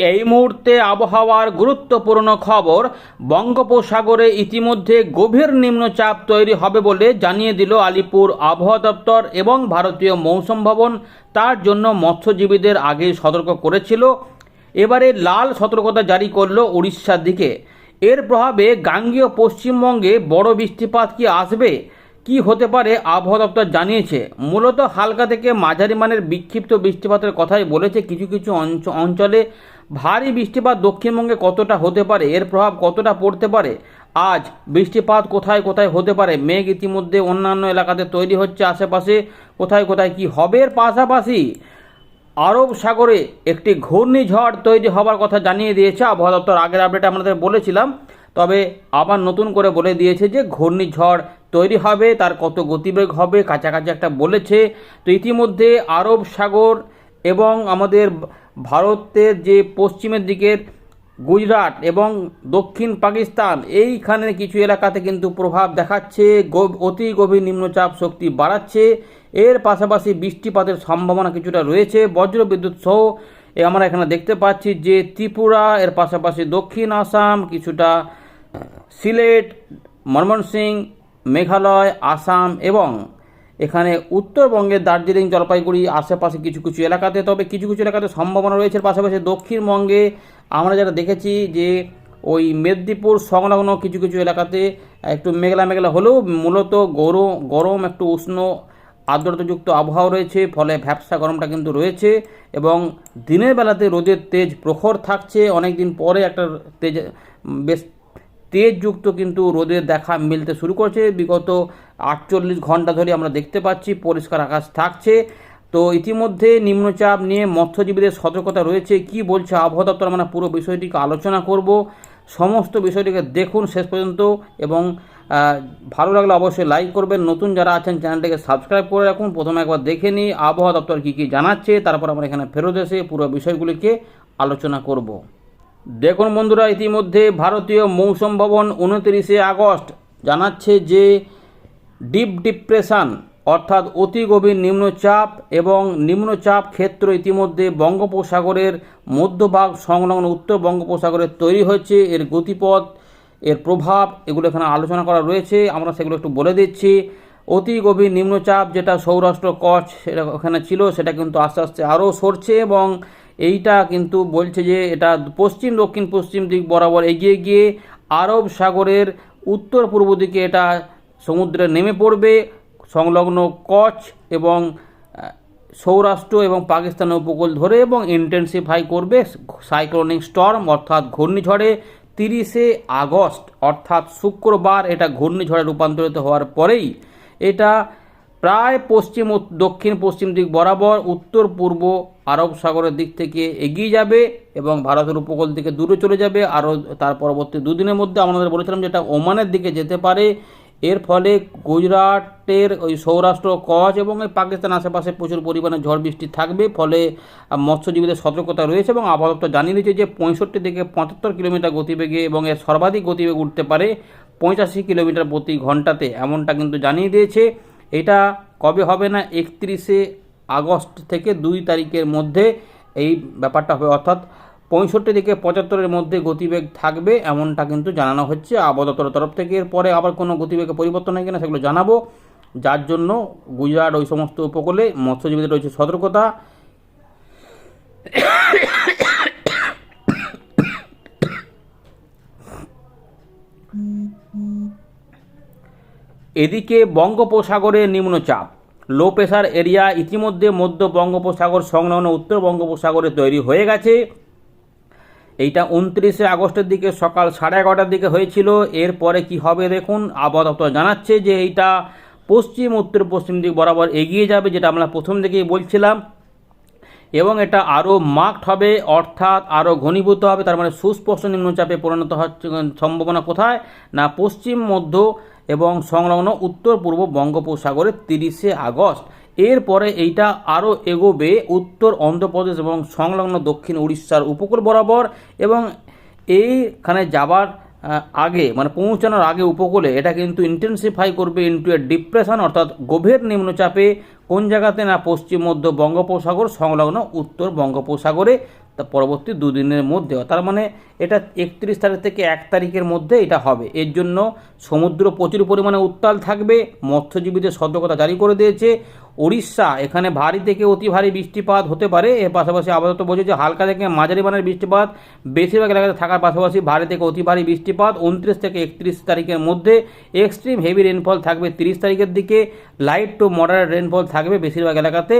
এই মুহূর্তে আবহাওয়ার গুরুত্বপূর্ণ খবর, বঙ্গোপসাগরে ইতিমধ্যে গভীর নিম্নচাপ তৈরি হবে বলে জানিয়ে দিল আলিপুর আবহাওয়া দপ্তর এবং ভারতীয় মৌসুম ভবন। তার জন্য মৎস্যজীবীদের আগে সতর্ক করেছিল। এবারে লাল সতর্কতা জারি করল উড়িষ্যার দিকে। এর প্রভাবে গাঙ্গেয় পশ্চিমবঙ্গে বড় বৃষ্টিপাত কি আসবে? কি হতে পারে? আবহাওয়া দপ্তর জানিয়েছে। মূলত হালকা থেকে মাঝারি মানের বিক্ষিপ্ত বৃষ্টিপাতের কথাই বলেছে কিছু কিছু অঞ্চ- অঞ্চলে। ভারী বৃষ্টিপাত দক্ষিণবঙ্গে কতটা হতে পারে? এর প্রভাব কতটা পড়তে পারে? আজ বৃষ্টিপাত কোথায় কোথায় হতে পারে? মেঘ ইতিমধ্যে অন্যান্য এলাকাতে তৈরি হচ্ছে আশেপাশে। কোথায় কোথায় কি হবে? এর পাশাপাশি আরব সাগরে একটি ঘূর্ণিঝড় তৈরি হবার কথা জানিয়ে দিয়েছে আবহাওয়া দপ্তর। আগের আপডেটে আমাদের বলেছিলাম। তবে আবার নতুন করে বলে দিয়েছে যে ঘূর্ণিঝড় তৈরি হবে, তার কত গতিবেগ হবে, কাছাকাছি একটা বলেছে। তো ইতিমধ্যে আরব সাগর এবং আমাদের ভারতের যে পশ্চিমের দিকের গুজরাট এবং দক্ষিণ পাকিস্তান, এইখানে কিছু এলাকাতে কিন্তু প্রভাব দেখাচ্ছে। অতি গভীর নিম্নচাপ শক্তি বাড়াচ্ছে। এর পাশাপাশি বৃষ্টিপাতের সম্ভাবনা কিছুটা রয়েছে। বজ্রবিদ্যুৎ সহ আমরা এখানে দেখতে পাচ্ছি যে ত্রিপুরা, এর পাশাপাশি দক্ষিণ আসাম, কিছুটা, সিলেট, ময়মনসিংহ, মেঘালয়, আসাম এবং এখানে উত্তরবঙ্গের দার্জিলিং, জলপাইগুড়ি আশেপাশে কিছু কিছু এলাকাতে, তবে কিছু কিছু এলাকাতে সম্ভাবনা রয়েছে। পাশাপাশি দক্ষিণবঙ্গে আমরা যারা দেখেছি যে ওই মেদিনীপুর সংলগ্ন কিছু কিছু এলাকাতে একটু মেঘলা মেঘলা হলেও মূলত গরম গরম একটু উষ্ণ আর্দ্রতাযুক্ত আবহাওয়া রয়েছে, ফলে ভ্যাবসা গরমটা কিন্তু রয়েছে এবং দিনের বেলাতে রোদের তেজ প্রখর থাকছে। অনেক দিন পরে একটা তেজ, বেশ তেজযুক্ত কিন্তু রোদের দেখা মিলতে শুরু করেছে। বিগত আটচল্লিশ ঘণ্টা ধরে আমরা দেখতে পাচ্ছি, পরিষ্কার আকাশ থাকছে। তো ইতিমধ্যে নিম্নচাপ নিয়ে মৎস্যজীবীদের সতর্কতা রয়েছে। কি বলছে আবহাওয়া দপ্তর? আমরা পুরো বিষয়টিকে আলোচনা করব। সমস্ত বিষয়টিকে দেখুন শেষ পর্যন্ত এবং ভালো লাগলে অবশ্যই লাইক করবেন। নতুন যারা আছেন, চ্যানেলটিকে সাবস্ক্রাইব করে রাখুন। প্রথমে একবার দেখে নিই আবহাওয়া দপ্তর কী কী জানাচ্ছে। তারপর আমরা এখানে ফেরত এসে পুরো বিষয়গুলিকে আলোচনা করব। দেখুন বন্ধুরা, ইতিমধ্যে ভারতীয় মৌসুম ভবন উনতিরিশে আগস্ট জানাচ্ছে যে ডিপ ডিপ্রেশন, অর্থাৎ অতি গভীর নিম্নচাপ এবং নিম্নচাপ ক্ষেত্র ইতিমধ্যে বঙ্গোপসাগরের মধ্যভাগ সংলগ্ন উত্তর বঙ্গোপসাগরে তৈরি হয়েছে। এর গতিপথ, এর প্রভাব, এগুলো এখানে আলোচনা করা রয়েছে। আমরা সেগুলো একটু বলে দিচ্ছি। অতি গভীর নিম্নচাপ যেটা সৌরাষ্ট্র কচ্ছ, সেটা ওখানে ছিল, সেটা কিন্তু আস্তে আস্তে আরও সরছে এবং এইটা কিন্তু বলছে যে এটা পশ্চিম, দক্ষিণ, পশ্চিম দিক বরাবর এগিয়ে গিয়ে আরব সাগরের উত্তর পূর্ব দিকে এটা সমুদ্রে নেমে পড়বে। সংলগ্ন কচ্ছ এবং সৌরাষ্ট্র এবং পাকিস্তানের উপকূল ধরে এবং ইন্টেন্সিফাই করবে সাইক্লোনিক স্টর্ম অর্থাৎ ঘূর্ণিঝড়ে তিরিশে আগস্ট, অর্থাৎ শুক্রবার এটা ঘূর্ণিঝড়ে রূপান্তরিত হওয়ার পরেই এটা প্রায় পশ্চিম দক্ষিণ পশ্চিম দিক বরাবর, উত্তর, পূর্ব আরব সাগরের দিক থেকে এগিয়ে যাবে এবং ভারতের উপকূল থেকে দূরে চলে যাবে। আরও তার পরবর্তী দুদিনের মধ্যে আমাদের বলেছিলাম যেটা ওমানের দিকে যেতে পারে। এর ফলে গুজরাটের ওই সৌরাষ্ট্র, কচ্ছ এবং এই পাকিস্তান আশেপাশে প্রচুর পরিমাণে ঝড় বৃষ্টি থাকবে। ফলে মৎস্যজীবীদের সতর্কতা রয়েছে এবং আবহাওয়া জানিয়ে দিয়েছে যে পঁয়ষট্টি থেকে পঁচাত্তর কিলোমিটার গতিবেগে এবং এর সর্বাধিক গতিবেগ উঠতে পারে পঁচাশি কিলোমিটার প্রতি ঘন্টাতে, এমনটা কিন্তু জানিয়ে দিয়েছে। এটা কবে হবে না একত্রিশে আগস্ট থেকে দুই তারিখের মধ্যে এই ব্যাপারটা হবে। অর্থাৎ পঁয়ষট্টি থেকে পঁচাত্তরের মধ্যে গতিবেগ থাকবে এমনটা কিন্তু জানানো হচ্ছে। আবহাওয়া দপ্তরের তরফ থেকে এরপরে আবার কোনো গতিবেগে পরিবর্তন হয় কিনা সেগুলো জানাব। যার জন্য গুজরাট ওই সমস্ত উপকূলে মৎস্যজীবীদের রয়েছে সতর্কতা। এদিকে বঙ্গোপসাগরে নিম্নচাপ। লো প্রেশার এরিয়া ইতিমধ্যে মধ্য বঙ্গোপসাগর সংলগ্ন উত্তর বঙ্গোপসাগরে তৈরি হয়ে গেছে। এইটা উনত্রিশে আগস্টের দিকে সকাল সাড়ে এগারোটার দিকে হয়েছিল। এরপরে কি হবে দেখুন, আবহাওয়া দপ্তর জানাচ্ছে যে এইটা পশ্চিম, উত্তর, পশ্চিম দিক বরাবর এগিয়ে যাবে, যেটা আমরা প্রথম দিকেই বলছিলাম। এবং এটা আরও মার্কড হবে, অর্থাৎ আরও ঘনীভূত হবে, তার মানে সুস্পষ্ট নিম্নচাপে পরিণত হচ্ছে, সম্ভাবনা কোথায়? না পশ্চিম, মধ্য এবং সংলগ্ন উত্তর পূর্ব বঙ্গোপসাগরে তিরিশে আগস্ট। এরপরে এইটা আরও এগোবে উত্তর অন্ধ্রপ্রদেশ এবং সংলগ্ন দক্ষিণ উড়িষ্যার উপকূল বরাবর এবং এইখানে যাবার আগে মানে পৌঁছানোর আগে উপকূলে এটা কিন্তু ইন্টেন্সিফাই করবে ইন্টু এ ডিপ্রেশন অর্থাৎ গভীর নিম্নচাপে। কোন জায়গাতে? না, পশ্চিম, মধ্য বঙ্গোপসাগর, সংলগ্ন উত্তর বঙ্গোপসাগরে। তা পরবর্তী দুদিনের মধ্যে তার মানে এটা একত্রিশ তারিখ থেকে এক তারিখের মধ্যে এটা হবে। এর জন্য সমুদ্র প্রচুর পরিমাণে উত্তাল থাকবে, মৎস্যজীবীদের সতর্কতা জারি করে দিয়েছে। উড়িষ্যা এখানে ভারী থেকে অতি ভারী বৃষ্টিপাত হতে পারে, এর পাশাপাশি আপাতত বলছে যে হালকা থেকে মাঝারি মানের বৃষ্টিপাত, বেশিরভাগ এলাকাতে থাকার পাশাপাশি ভারী থেকে অতি ভারী বৃষ্টিপাত, উনত্রিশ থেকে একত্রিশ তারিখের মধ্যে এক্সট্রিম হেভি রেনফল থাকবে তিরিশ তারিখের দিকে লাইট টু মডারেট রেনফল থাকবে বেশিরভাগ এলাকাতে।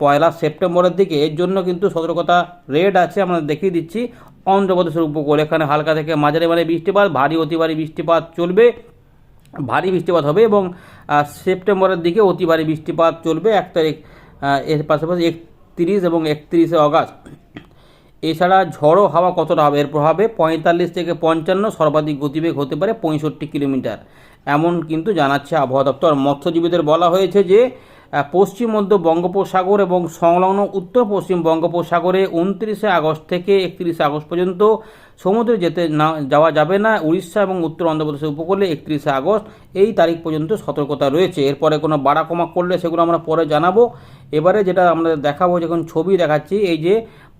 পয়লা সেপ্টেম্বরের দিকে। এর জন্য কিন্তু সতর্কতা রেড আছে, আমরা দেখিয়ে দিচ্ছি। অন্ধ্রপ্রদেশের উপকূল, এখানে হালকা থেকে মাঝারি মানে বৃষ্টিপাত, ভারী অতি ভারী বৃষ্টিপাত চলবে। ভারী বৃষ্টিপাত হবে এবং সেপ্টেম্বরের দিকে অতি ভারী বৃষ্টিপাত চলবে। এক তারিখ এর পাশাপাশি একত্রিশ এবং একত্রিশে অগাস্ট। এছাড়া ঝড়ো হাওয়া কতটা হবে? এর প্রভাবে পঁয়তাল্লিশ থেকে পঞ্চান্ন সর্বাধিক গতিবেগ হতে পারে পঁয়ষট্টি কিলোমিটার। এমন কিন্তু জানাচ্ছে আবহাওয়া দপ্তর। মৎস্যজীবীদের বলা হয়েছে যে পশ্চিম মধ্য বঙ্গোপসাগর এবং সংলগ্ন উত্তর পশ্চিম বঙ্গোপসাগরে উনত্রিশে আগস্ট থেকে একত্রিশে আগস্ট পর্যন্ত সমুদ্রে যেতে না, যাওয়া যাবে না। উড়িষ্যা এবং উত্তর অন্ধ্রপ্রদেশের উপকূলে একত্রিশে আগস্ট, এই তারিখ পর্যন্ত সতর্কতা রয়েছে। এরপরে কোনো বাড়া কমা করলে সেগুলো আমরা পরে জানাব। এবারে যেটা আমরা দেখাবো, যখন ছবি দেখাচ্ছি, এই যে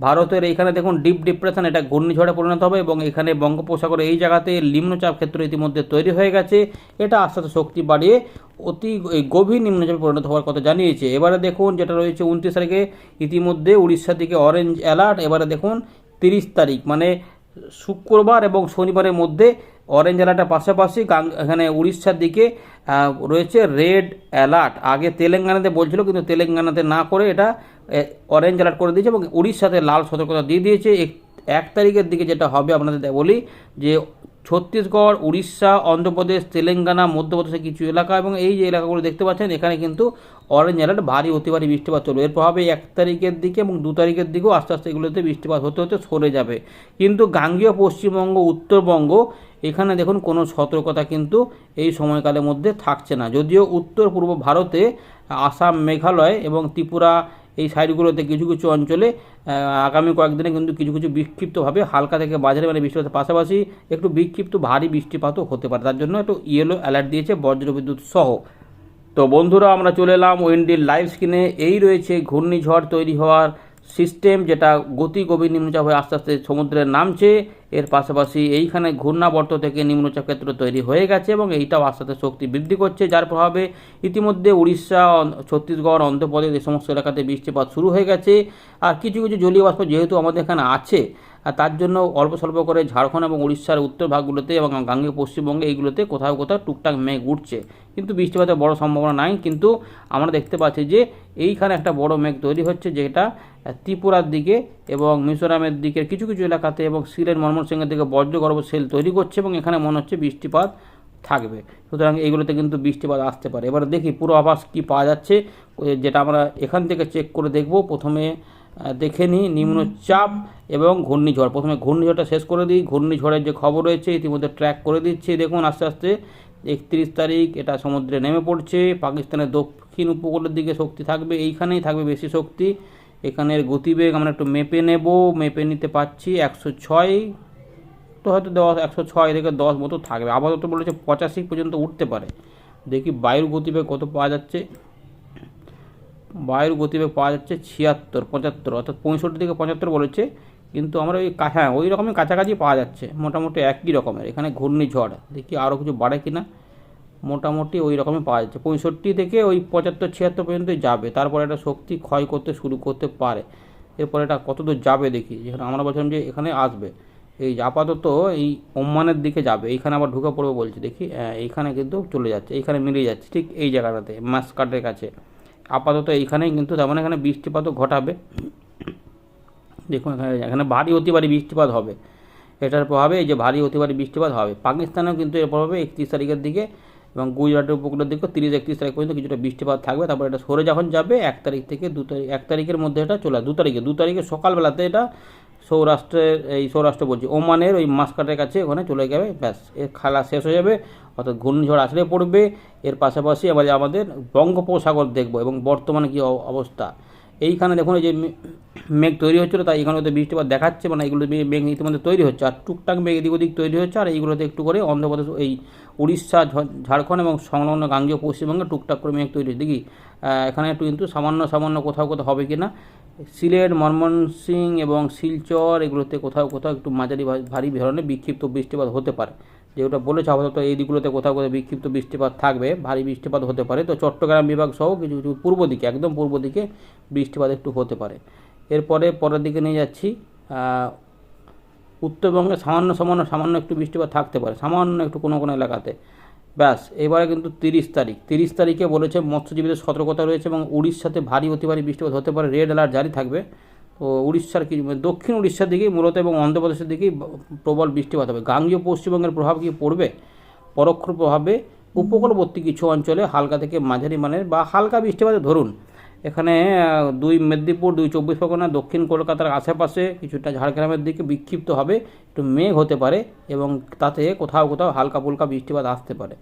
ভারতের এইখানে দেখুন, ডিপ ডিপ্রেশন, এটা ঘূর্ণিঝড়ে পরিণত হবে এবং এখানে বঙ্গোপসাগরে এই জায়গাতে নিম্নচাপ ক্ষেত্র ইতিমধ্যে তৈরি হয়ে গেছে। এটা আস্তে আস্তে শক্তি বাড়িয়ে অতি গভীর নিম্নচাপে পরিণত হওয়ার কথা জানিয়েছে। এবারে দেখুন, যেটা রয়েছে, উনত্রিশ তারিখে ইতিমধ্যে উড়িষ্যা থেকে অরেঞ্জ অ্যালার্ট এবারে দেখুন, তিরিশ তারিখ মানে শুক্রবার এবং শনিবারের মধ্যে অরেঞ্জ অ্যালার্টের পাশাপাশি এখানে উড়িষ্যার দিকে রয়েছে রেড অ্যালার্ট আগে তেলেঙ্গানাতে বলছিল, কিন্তু তেলেঙ্গানাতে না করে এটা অরেঞ্জ অ্যালার্ট করে দিয়েছে এবং উড়িষ্যাতে লাল সতর্কতা দিয়ে দিয়েছে। এক তারিখের দিকে যেটা হবে, আপনাদের বলি যে ছত্তিশগড়, উড়িষ্যা, অন্ধ্রপ্রদেশ, তেলেঙ্গানা, মধ্যপ্রদেশের কিছু এলাকা এবং এই যে এলাকাগুলো দেখতে পাচ্ছেন, এখানে কিন্তু অরেঞ্জ অ্যালার্ট ভারী অতি ভারী বৃষ্টিপাত চলবে। এর প্রভাবে এক তারিখের দিকে এবং দু তারিখের দিকেও আস্তে আস্তে এগুলোতে বৃষ্টিপাত হতে হতে সরে যাবে। কিন্তু গাঙ্গীয় পশ্চিমবঙ্গ, উত্তরবঙ্গ, এখানে দেখুন কোনো সতর্কতা কিন্তু এই সময়কালের মধ্যে থাকছে না। যদিও উত্তর পূর্ব ভারতে, আসাম, মেঘালয় এবং ত্রিপুরা এই সাইডগুলোতে কিছু কিছু অঞ্চলে আগামী কয়েকদিনে কিন্তু কিছু কিছু বিক্ষিপ্তভাবে হালকা থেকে বাজারে মানে বৃষ্টিপাতের পাশাপাশি একটু বিক্ষিপ্ত ভারী বৃষ্টিপাতও হতে পারে। তার জন্য একটু ইয়েলো অ্যালার্ট দিয়েছে বজ্রবিদ্যুৎ সহ। তো বন্ধুরা, আমরা চলে এলাম উইন্ডির লাইভ স্ক্রিনে। এই রয়েছে ঘূর্ণিঝড় তৈরি হওয়ার সিস্টেম, যেটা গতি গভীর নিম্নচাপ হয়ে আস্তে আস্তে সমুদ্রে নামছে। এর পাশাপাশি এইখানে ঘূর্ণাবর্ত থেকে নিম্নচাপ ক্ষেত্র তৈরি হয়ে গেছে এবং এইটাও আস্তে আস্তে শক্তি বৃদ্ধি করছে, যার প্রভাবে ইতিমধ্যে উড়িষ্যা ছত্তিশগড়, অন্ধ্রপ্রদেশ এই সমস্ত এলাকাতে বৃষ্টিপাত শুরু হয়ে গেছে। আর কিছু কিছু জলীয় বাষ্প যেহেতু আমাদের এখানে আছে আর তার জন্য অল্প স্বল্প করে ঝাড়খণ্ড এবং উড়িষ্যার উত্তর ভাগগুলোতে এবং গাঙ্গে পশ্চিমবঙ্গে এইগুলোতে কোথাও কোথাও টুকটাক মেঘ উঠছে। কিন্তু বৃষ্টিপাতের বড় সম্ভাবনা নাই, কিন্তু আমরা দেখতে পাচ্ছি যে এইখানে একটা বড় মেঘ তৈরি হচ্ছে যেটা ত্রিপুরার দিকে এবং মিজোরামের দিকের কিছু কিছু এলাকাতে এবং সিলেট ময়মনসিংহের দিকে বজ্রগর্ভ সেল তৈরি করছে এবং এখানে মনে হচ্ছে বৃষ্টিপাত থাকবে। সুতরাং এইগুলোতে কিন্তু বৃষ্টিপাত আসতে পারে। এবার দেখি পুরো আভাস কী পাওয়া যাচ্ছে, যেটা আমরা এখান থেকে চেক করে দেখব। প্রথমে দেখে নিই, নিম্নচাপ এবং ঘূর্ণিঝড়। প্রথমে ঘূর্ণিঝড়টা শেষ করে দিই। ঘূর্ণিঝড়ের যে খবর রয়েছে, ইতিমধ্যে ট্র্যাক করে দিচ্ছি। দেখুন, আস্তে আস্তে একত্রিশ তারিখ, এটা সমুদ্রে নেমে পড়ছে। পাকিস্তানের দক্ষিণ উপকূলের দিকে শক্তি থাকবে, এইখানেই থাকবে বেশি শক্তি। এখানের গতিবেগ আমরা একটু মেপে নেব। মেপে নিতে পারছি একশো ছয়। তো হয়তো দশ, একশো ছয় থেকে দশ মতো থাকবে। আপাতত বলেছে পঁচাশি পর্যন্ত উঠতে পারে। দেখি বায়ুর গতিবেগ কত পাওয়া যাচ্ছে। বায়ুর গতিবেগ পাওয়া যাচ্ছে ছিয়াত্তর পঁচাত্তর অর্থাৎ পঁয়ষট্টি থেকে পঁচাত্তর বলেছে কিন্তু আমরা ওই কা- হ্যাঁ ওই রকমই কাছাকাছি পাওয়া যাচ্ছে মোটামুটি একই রকমের এখানে ঘূর্ণিঝড় দেখি আরও কিছু বাড়ে কিনা মোটামুটি ওই রকমই পাওয়া যাচ্ছে পঁয়ষট্টি থেকে ওই পঁচাত্তর ছিয়াত্তর পর্যন্তই যাবে তারপরে এটা শক্তি ক্ষয় করতে শুরু করতে পারে এরপরে এটা কত দূর যাবে দেখি যেখানে আমরা বলছিলাম যে এখানে আসবে এই আপাতত এই ওমানের দিকে যাবে এইখানে আবার ঢুকে পড়বে বলছি দেখি হ্যাঁ, এইখানে কিন্তু চলে যাচ্ছে এইখানে মিলিয়ে যাচ্ছে ঠিক এই জায়গাটাতে মাসকাটের কাছে। আপাতত এইখানেই কিন্তু তেমন এখানে বৃষ্টিপাতও ঘটাবে। দেখুন এখানে এখানে ভারী অতি ভারী বৃষ্টিপাত হবে। এটার প্রভাবে এই যে ভারী অতি ভারী বৃষ্টিপাত হবে। পাকিস্তানেও কিন্তু এর প্রভাবে একত্রিশ তারিখের দিকে এবং গুজরাটের উপকূলের দিকে তিরিশ, একত্রিশ তারিখ পর্যন্ত কিছুটা বৃষ্টিপাত থাকবে। তারপর এটা সরে যখন যাবে, এক তারিখ থেকে দু তারিখ, এক তারিখের মধ্যে এটা চলে। দু তারিখে দু তারিখে সকালবেলাতে এটা সৌরাষ্ট্রের, এই সৌরাষ্ট্র বলছি, ওমানের ওই মাসকাটের কাছে ওখানে চলে যাবে, ব্যাস, এর খালা শেষ হয়ে যাবে, অর্থাৎ ঘূর্ণিঝড় আসলে পড়বে, এর পাশাপাশি আমাদের আমাদের বঙ্গোপসাগর দেখব এবং বর্তমানে কী অবস্থা। এইখানে দেখুন এই যে মেঘ তৈরি হচ্ছিল, তাই এখানে হয়তো বৃষ্টিপাত দেখাচ্ছে মানে এইগুলো মেঘ ইতিমধ্যে তৈরি হচ্ছে। আর টুকটাক মেঘ এদিক ওদিক তৈরি হচ্ছে, আর এইগুলোতে একটু করে অন্ধ্রপ্রদেশ, এই উড়িষ্যা ঝাড়খণ্ড এবং সংলগ্ন গাঙ্গীয় পশ্চিমবঙ্গে টুকটাক করে মেঘ তৈরি দেখি এখানে একটু কিন্তু সামান্য সামান্য কোথাও কোথাও হবে কি না সিলেট ময়মনসিং এবং শিলচর এগুলোতে কোথাও কোথাও একটু মাঝারি ভারী ধরনের বিক্ষিপ্ত বৃষ্টিপাত হতে পারে। যেটা বলেছে, আপাতত এই দিকগুলোতে কোথাও কোথাও বিক্ষিপ্ত বৃষ্টিপাত থাকবে, ভারী বৃষ্টিপাত হতে পারে। তো চট্টগ্রাম বিভাগ সহ কিছু কিছু পূর্ব দিকে, একদম পূর্ব দিকে বৃষ্টিপাত একটু হতে পারে। এরপরে পরের দিকে নিয়ে যাচ্ছি উত্তরবঙ্গে সামান্য সামান্য সামান্য একটু বৃষ্টিপাত থাকতে পারে, সামান্য একটু কোনো কোনো এলাকাতে। ব্যাস, এবারে কিন্তু তিরিশ তারিখ। তিরিশ তারিখে বলেছে মৎস্যজীবীদের সতর্কতা রয়েছে এবং উড়িষ্যাতে ভারী, অতি ভারী বৃষ্টিপাত হতে পারে। রেড অ্যালার্ট জারি থাকবে। উড়িষ্যার মানে দক্ষিণ উড়িষ্যার দিকেই, মূলত এবং অন্ধ্রপ্রদেশের দিকেই প্রবল বৃষ্টিপাত হবে। গাঙ্গীয় পশ্চিমবঙ্গের প্রভাব কি পড়বে? পরোক্ষ প্রভাবে উপকূলবর্তী কিছু অঞ্চলে হালকা থেকে মাঝারি মানের বা হালকা বৃষ্টিপাত ধরুন। এখানে দুই মেদিনীপুর, দুই চব্বিশ পরগনা, দক্ষিণ কলকাতার আশেপাশে কিছুটা ঝাড়গ্রামের দিকে বিক্ষিপ্ত হবে, একটু মেঘ হতে পারে এবং তাতে কোথাও কোথাও হালকা ফুলকা বৃষ্টিপাত আসতে পারে।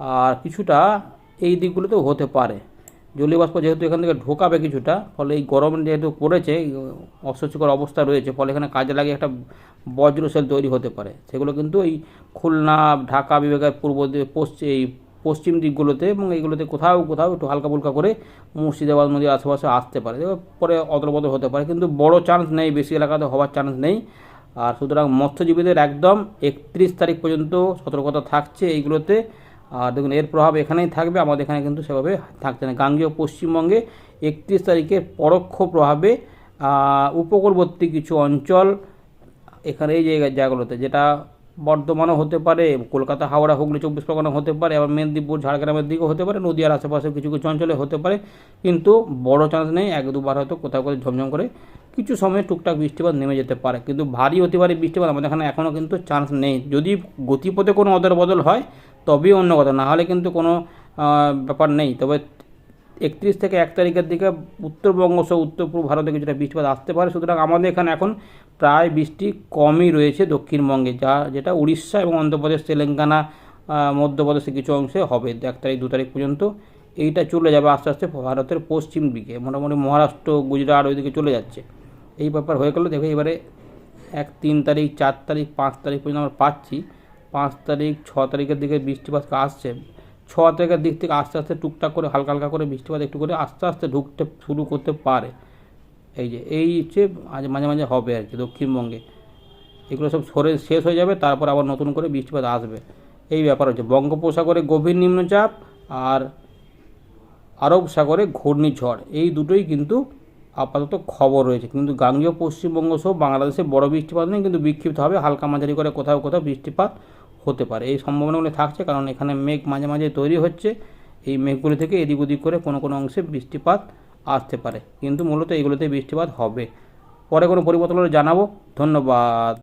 আর কিছুটা এই দিকগুলোতেও হতে পারে। জলীয় বাষ্প যেহেতু এখান থেকে ঢোকাবে কিছুটা, ফলে এই গরম যেহেতু পড়েছে অস্বস্তিকর অবস্থা রয়েছে, ফলে এখানে কাজে লাগে একটা বজ্র সেল তৈরি হতে পারে। সেগুলো কিন্তু এই খুলনা, ঢাকা বিভাগের পূর্ব পশ্চিম এই পশ্চিম দিকগুলোতে এবং এইগুলোতে কোথাও কোথাও একটু হালকা ফুলকা করে মুর্শিদাবাদ নদীর আশেপাশে আসতে পারে। পরে অদলবদল হতে পারে, কিন্তু বড় চান্স নেই, বেশি এলাকাতে হওয়ার চান্স নেই। আর সুতরাং মৎস্যজীবীদের একদম একত্রিশ তারিখ পর্যন্ত সতর্কতা থাকছে এইগুলোতে। আর দেখুন, এর প্রভাব এখানেই থাকবে। আমাদের এখানে কিন্তু সেভাবে থাকছে না। গাঙ্গেয় পশ্চিমবঙ্গে একত্রিশ তারিখের পরোক্ষ প্রভাবে উপকূলবর্তী কিছু অঞ্চল এখানে এই জায়গা জায়গাগুলোতে যেটা বর্ধমানও হতে পারে, কলকাতা, হাওড়া, হুগলি, চব্বিশ পরগনা হতে পারে, আবার মেদিনীপুর, ঝাড়গ্রামের দিকেও হতে পারে, নদীয়ার আশেপাশে কিছু কিছু অঞ্চলে হতে পারে। কিন্তু বড় চান্স নেই, এক দুবার হয়তো কোথাও কোথাও ঝমঝম করে কিছু সময় টুকটাক বৃষ্টিপাত নেমে যেতে পারে। কিন্তু ভারী অতি ভারী বৃষ্টিপাত আমাদের এখানে এখনও কিন্তু চান্স নেই। যদি গতিপথে কোনো অদল বদল হয় তবেই অন্য কথা না হলে কিন্তু কোনো ব্যাপার নেই। তবে একত্রিশ থেকে এক তারিখের দিকে উত্তরবঙ্গ সহ উত্তর পূর্ব ভারতে কিছুটা বৃষ্টিপাত আসতে পারে। সুতরাং আমাদের এখানে এখন প্রায় বৃষ্টি কমই রয়েছে দক্ষিণবঙ্গে, যা, যেটা উড়িষ্যা এবং অন্ধ্রপ্রদেশ, তেলেঙ্গানা মধ্যপ্রদেশের কিছু অংশে হবে। এক তারিখ, দু তারিখ পর্যন্ত এইটা চলে যাবে আস্তে আস্তে ভারতের পশ্চিম দিকে। মোটামুটি মহারাষ্ট্র, গুজরাট ওইদিকে চলে যাচ্ছে। এই ব্যাপার হয়ে গেলো। দেখো এবারে এক তিন তারিখ, চার তারিখ, পাঁচ তারিখ পর্যন্ত আমরা পাচ্ছি। পাঁচ তারিখ, ছ তারিখের দিকে বৃষ্টিপাত আসছে। ছ তারিখের দিক থেকে আস্তে আস্তে টুকটাক করে, হালকা হালকা করে বৃষ্টিপাত একটু করে আস্তে আস্তে ঢুকতে শুরু করতে পারে। এই যে, এই হচ্ছে আজ মাঝে মাঝে হবে আর কি দক্ষিণবঙ্গে। এগুলো সব সরে, শেষ হয়ে যাবে, তারপর আবার নতুন করে বৃষ্টিপাত আসবে। এই ব্যাপার হচ্ছে, বঙ্গোপসাগরে গভীর নিম্নচাপ আর আরব সাগরে ঘূর্ণিঝড়, এই দুটোই কিন্তু আপাতত খবর রয়েছে। কিন্তু গাঙ্গীয় পশ্চিমবঙ্গ সহ বাংলাদেশে বড় বৃষ্টিপাত নেই, কিন্তু বিক্ষিপ্ত হবে, হালকা মাঝারি করে কোথাও কোথাও বৃষ্টিপাত হতে পারে। এই সম্ভাবনাগুলো থাকছে কারণ এখানে মেঘ মাঝে মাঝে তৈরি হচ্ছে। এই মেঘগুলি থেকে এদিক ওদিক করে কোনো কোনো অংশে বৃষ্টিপাত আসতে পারে। কিন্তু মূলত এগুলোতে বৃষ্টিপাত হবে। পরে কোনো পরিবর্তন হলে জানাব। ধন্যবাদ।